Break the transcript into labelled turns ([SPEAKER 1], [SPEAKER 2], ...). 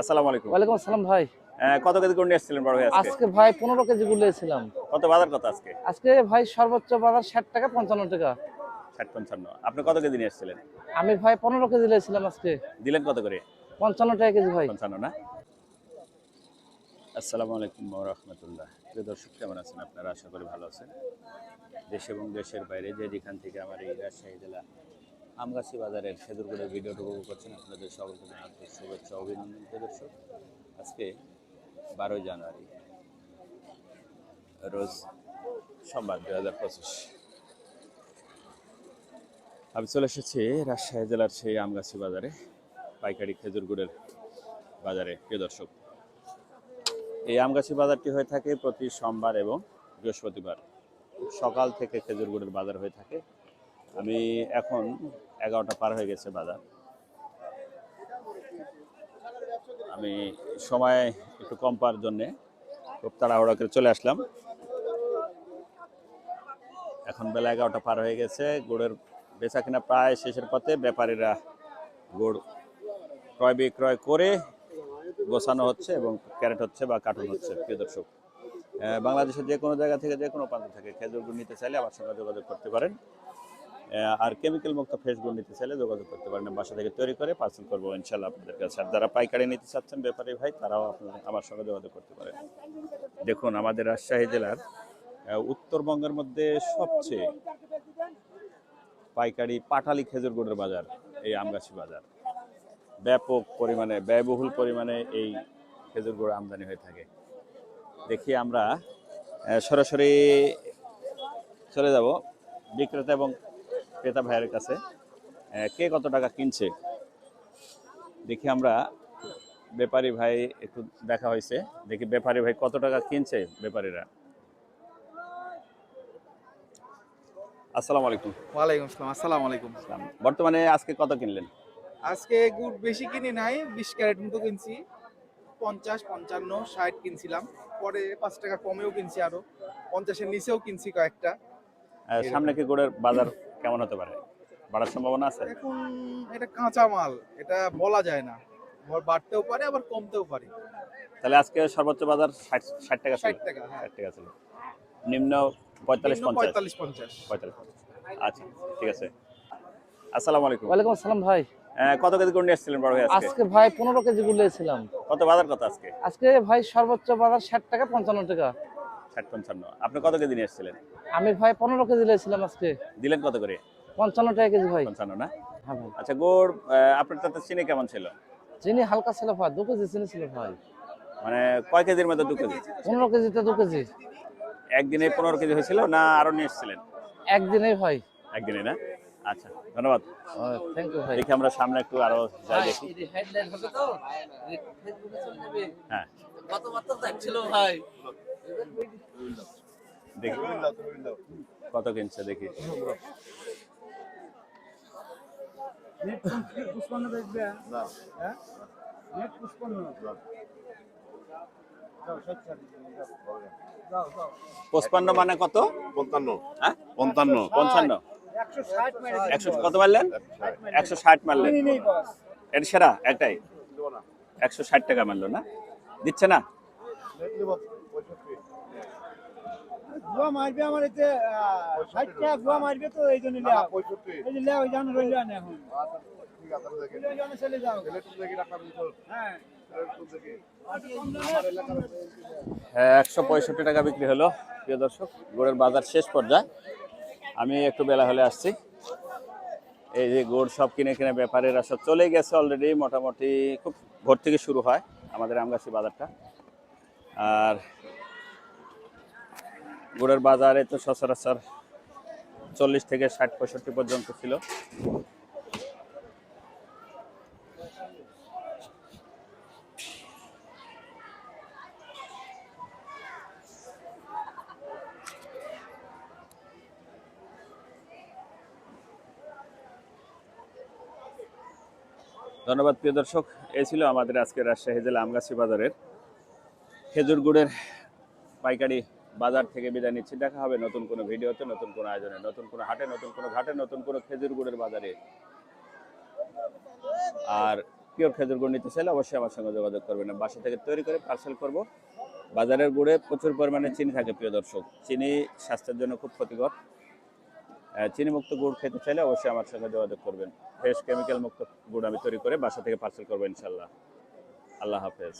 [SPEAKER 1] আসসালামু আলাইকুম।
[SPEAKER 2] ওয়ালাইকুম আসসালাম ভাই।
[SPEAKER 1] কত কেজি করে নিয়ে এসেছিলেন বড় ভাই আজকে?
[SPEAKER 2] আজকে ভাই পনেরো কেজি গুলিয়েছিলাম
[SPEAKER 1] কত বাজার কত আজকে?
[SPEAKER 2] আজকে ভাই সর্বোচ্চ বাজার ষাট টাকা পঞ্চান্ন টাকা।
[SPEAKER 1] ষাট পঞ্চান্ন। আপনি কত কেজি নিয়ে এসেছিলেন
[SPEAKER 2] আমি ভাই পনেরো কেজি লিয়েছিলাম আজকে।
[SPEAKER 1] দিলেন কত করে?
[SPEAKER 2] পঞ্চান্ন টাকা কেজি ভাই।
[SPEAKER 1] পঞ্চান্ন না? আসসালামু আলাইকুম রহমতুল্লাহ। প্রিয় দর্শক কেমন আছেন আপনারা? আশা করি ভালো আছেন। দেশ এবং দেশের বাইরে যে যেখান থেকে আমার এই রাজশাহী জেলা আমগাছি বাজারের সেদুরগড়ের ভিডিওটা উপভোগ করছেন আপনাদের সকলকে জানাচ্ছি শুভেচ্ছা অভিনন্দন প্রিয় দর্শক আজকে বারোই জানুয়ারি, রোজ সোমবার দুই হাজার পঁচিশ। আমি চলে এসেছি রাজশাহী জেলার সেই আমগাছি বাজারে, পাইকারি খেজুর গুড়ের বাজারে, প্রিয় দর্শক। এই আমগাছি বাজারটি হয়ে থাকে প্রতি সোমবার এবং বৃহস্পতিবার। সকাল থেকে খেজুর গুড়ের বাজার হয়ে থাকে। আমি এখন এগারোটা পার হয়ে গেছে বাজার। আমি সময় একটু কম পাওয়ার জন্যে খুব তাড়াহুড়া করে চলে আসলাম। এখন বেলা এগারোটা পার হয়ে গেছে, গুড়ের বেচা কিনা প্রায় শেষের পথে ব্যাপারীরা গুড় ক্রয় বিক্রয় করে গোছানো হচ্ছে এবং ক্যারেট হচ্ছে বা কার্টুন হচ্ছে, প্রিয় দর্শক। বাংলাদেশের যে কোনো জায়গা থেকে, যে কোনো প্রান্ত থেকে খেজুর গুড় নিতে চাইলে আমার সঙ্গে যোগাযোগ করতে পারেন। আর কেমিক্যাল মুক্ত গুড় নিতে চাইলে যোগাযোগ করতে পারেন। বাসা থেকে তৈরি করে পার্সেল করব, ইনশাল্লাহ আপনাদের কাছে। আর যারা পাইকারি নিতে চাচ্ছেন, ব্যাপারী ভাই, তারাও আপনাদের, আমার সঙ্গে যোগাযোগ করতে পারেন দেখুন, আমাদের রাজশাহী জেলার উত্তরবঙ্গের মধ্যে সবচেয়ে পাইকারি পাটালি খেজুর গুড়ের বাজার, এই আমগাছি বাজার। ব্যাপক পরিমাণে, ব্যয়বহুল পরিমাণে এই খেজুর গুড় আমদানি হয়ে থাকে। দেখি আমরা সরাসরি চলে যাব। বিক্রেতা এবং ক্রেতা ভাইয়ের কাছে কে কত টাকা কিনছে? দেখি আমরা। ব্যাপারী ভাই একটু দেখা হয়েছে। দেখি ব্যাপারী ভাই কত টাকা কিনছে ব্যাপারীরা? আসসালামু আলাইকুম।
[SPEAKER 3] ওয়ালাইকুম আসসালাম আসসালামু আলাইকুম।
[SPEAKER 1] আসসালাম। বর্তমানে আজকে কত কিনলেন?
[SPEAKER 3] আজকে গুড় বেশি কিনি নাই বিশ ক্যারেট মতো কিনছি। পঞ্চাশ পঞ্চান্ন ষাট কিনছিলাম। পরে পাঁচ টাকা কমেও কিনছি আরও। পঞ্চাশের নিচেও কিনছি কয়েকটা।
[SPEAKER 1] সামনে কি গুড়ের বাজার কেমন হতে পারে? বাড়ার সম্ভাবনা আছে?
[SPEAKER 3] এখন এটা কাঁচা মাল এটা বলা যায় না। বাড়তেও পারে আবার কমতেও পারে।
[SPEAKER 1] তাহলে আজকে সর্বোচ্চ বাজার ষাট ষাট টাকা
[SPEAKER 3] ষাট টাকা হ্যাঁ।
[SPEAKER 1] ষাট টাকা ছিল। নিম্ন পঁয়তাল্লিশ পঞ্চাশ।
[SPEAKER 3] পঁয়তাল্লিশ পঞ্চাশ।
[SPEAKER 1] পঁয়তাল্লিশ আচ্ছা ঠিক আছে। আসসালামু আলাইকুম।
[SPEAKER 2] ওয়ালাইকুম আসসালাম ভাই।
[SPEAKER 1] আহ, কত কেজি করে নিয়ে এসেছিলেন বড় ভাই আজকে?
[SPEAKER 2] আজকে ভাই পনেরো কেজি গুলিয়েছিলাম
[SPEAKER 1] কত বাজার কত আজকে?
[SPEAKER 2] আজকে ভাই সর্বোচ্চ বাজার ষাট টাকা পঞ্চান্ন টাকা।
[SPEAKER 1] ষাট পঞ্চান্ন আপনি কত কেজি নিয়ে এসেছিলেন?
[SPEAKER 2] আমি ভাই পনেরো কেজি লিয়েছিলাম আজকে।
[SPEAKER 1] দিলেন কত করে?
[SPEAKER 2] পঞ্চান্ন টাকা কেজি ভাই।
[SPEAKER 1] পঞ্চান্ন না?
[SPEAKER 2] হ্যাঁ ভাই।
[SPEAKER 1] আচ্ছা গুড় আপনার তাতে চিনি কেমন ছিল?
[SPEAKER 2] চিনি হালকা ছিল ভাই দু কেজি চিনি ছিল ভাই।
[SPEAKER 1] মানে কয় কেজির মধ্যে দু কেজি?
[SPEAKER 2] পনেরো কেজিতে দু কেজি।
[SPEAKER 1] একদিনে পনেরো কেজি হয়েছিল না আরও নিয়ে এসেছিলেন?
[SPEAKER 2] একদিনেই ভাই।
[SPEAKER 1] একদিনে না? আচ্ছা ধন্যবাদ।
[SPEAKER 2] থ্যাংক ইউ ভাই।
[SPEAKER 1] দেখি আমরা সামনে একটু আরও যাই দেখি।
[SPEAKER 2] হেডলাইন হবে তো? ফেসবুকে চলে যাবে।
[SPEAKER 1] হ্যাঁ।
[SPEAKER 2] গতবার তো দেখছিল ভাই?
[SPEAKER 1] দেখি কত কিনছে দেখি। পঁচপান্ন মানে কত?
[SPEAKER 4] পঞ্চান্ন।
[SPEAKER 1] হ্যাঁ?
[SPEAKER 4] পঞ্চান্ন।
[SPEAKER 1] পঞ্চান্ন। একশো কত মারলেন? একশো ষাট মারলেন। এটা সেরা একটাই। একশো ষাট টাকা মারলো না? দিচ্ছে না?
[SPEAKER 5] গুয়া মারবে আমার এতে ষাট টাকা গুয়া মারবে তো এই জন্য এই যে ওই জানো রইল না এখন।
[SPEAKER 4] ঠিক আছে দেখি।
[SPEAKER 5] ওই জন্য চলে যাও। হ্যাঁ।
[SPEAKER 1] হ্যাঁ একশো পঁয়ষট্টি টাকা বিক্রি হলো প্রিয় দর্শক। গুড়ের বাজার শেষ পর্যায়ে। আমি একটু বেলা হলে আসছি। এই যে গোড় সব কিনে কিনে ব্যাপারীরা সব চলে গেছে অলরেডি মোটামুটি খুব ভোর থেকে শুরু হয় আমাদের আমগাছি বাজারটা। আর গুড়ের বাজারে তো সচরাচর চল্লিশ থেকে ষাট পঁয়ষট্টি পর্যন্ত ছিল। ধন্যবাদ প্রিয় দর্শক, এই ছিল আমাদের আজকের রাজশাহী জেলা আমগাছি বাজারের খেজুর গুড়ের পাইকারি বাজার থেকে বিদায় নিচ্ছি। দেখা হবে নতুন কোনো ভিডিওতে নতুন কোনো আয়োজনে নতুন কোনো হাটে নতুন কোনো ঘাটে নতুন কোনো খেজুর গুড়ের বাজারে। আর পিওর খেজুর গুড় নিতে চাইলে অবশ্যই আমার সঙ্গে যোগাযোগ করবেন। বাসা থেকে তৈরি করে পার্সেল করব। বাজারের গুড়ে প্রচুর পরিমাণে চিনি থাকে প্রিয় দর্শক। চিনি স্বাস্থ্যের জন্য খুব ক্ষতিকর। আহ, চিনিমুক্ত গুড় খেতে চাইলে অবশ্যই আমার সঙ্গে যোগাযোগ করবেন। ফ্রেশ কেমিক্যাল মুক্ত গুড় আমি তৈরি করে বাসা থেকে পার্সেল করব ইনশাল্লাহ আল্লাহ হাফেজ।